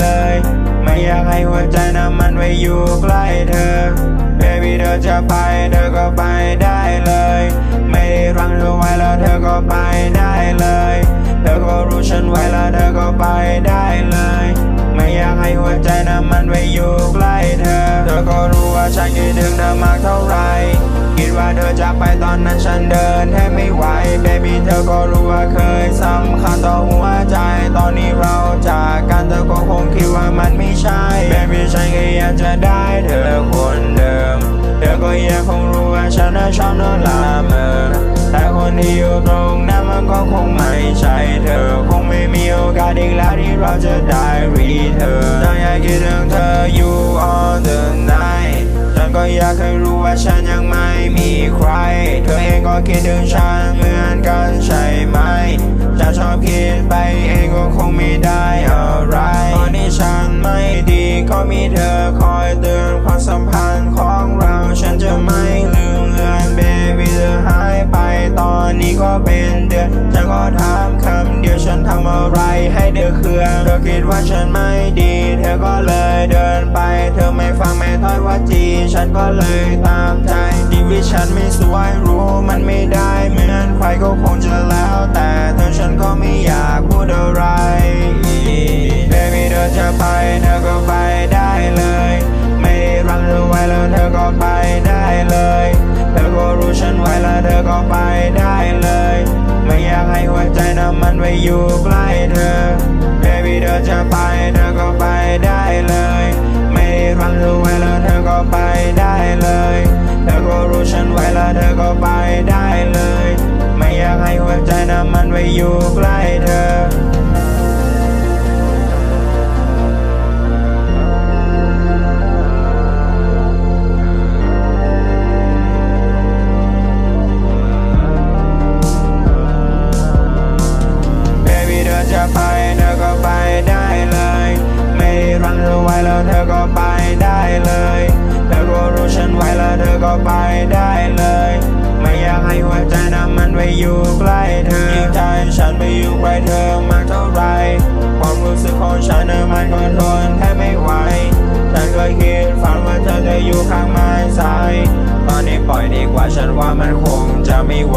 เลย ไม่อยากให้หัวใจนั้นมันไปอยู่ใกล้เธอ Baby เธอจะไปเธอก็ไปได้เลย ไม่ได้รังเธอไว้แล้วเธอก็ไปได้เลย เธอก็รู้ฉันไว้แล้วเธอก็ไปได้เลย ไม่อยากให้หัวใจนั้นมันไปอยู่ใกล้เธอ เธอก็รู้ว่าฉันคิดถึงเธอมากเท่าไหร่ ว่าเธอจากไปตอนนั้นฉันเดินแทบไม่ไหว Baby เธอก็รู้ว่าเคยสำคัญต่อหัวใจ ตอนนี้เราจากกันเธอก็คงคิดว่ามันไม่ใช่ Baby ฉันก็อยากจะได้เธอคนเดิม เธอก็ยังคงรู้ว่าฉันน่ะชอบนอนละเมอแต่คนที่อยู่ตรงนั้นมันก็คงไม่ใช่เธอคงไม่มีโอกาสอีกแล้วที่เราจะได้รีเธอฉันอยากคิดถึงเธออยู่ all the night ฉันก็อยากให้รู้ว่าฉันยัง ถึงฉันเหมือนกันใช่ไหมฉันชอบคิดไปเองก็คงไม่ได้อะไรตอนนี้ฉันไม่ดีก็มีเธอคอยเตือนความสัมพันธ์ของเรา ฉันจะไม่ลืมเลือน baby เธอหายไปตอนนี้ก็เป็นเดือนฉันก็ถามคำเดียวฉันทำอะไรให้เธอเคืองเธอคิดว่าฉันไม่ดี เธอก็เลยเดินไปเธอไม่ฟัง จีฉันก็เลยตามใจชีวิฉันไม่สวยรู้มันไม่ได้เหมือนใครก็คงจะแล้ว แต่เธอฉันก็ไม่อยากพูดอะไร Baby เธอจะไปเธอก็ไปได้เลย ไม่ได้รักเธอไว้แล้วเธอก็ไปได้เลยเธอก็รู้ฉันไว้แล้วเธอก็ไปได้เลย ไม่อยากให้หัวใจนั้นมันไปอยู่ใกล้ ไปได้เลย ไม่อยากให้หัวใจน้ำมันไปอยู่ใกล้เธอ อยู่ใกล้เธอยิ่งใจฉันไปอยู่ใกล้เธอมากเท่าไรความรู้สึกของฉันมันก็ทนแทบไม่ไหวฉันเคยคิดฝันว่าเธอจะอยู่ข้างไม้ซ้ายตอนนี้ปล่อยดีกว่าฉันว่ามันคงจะไม่ไหว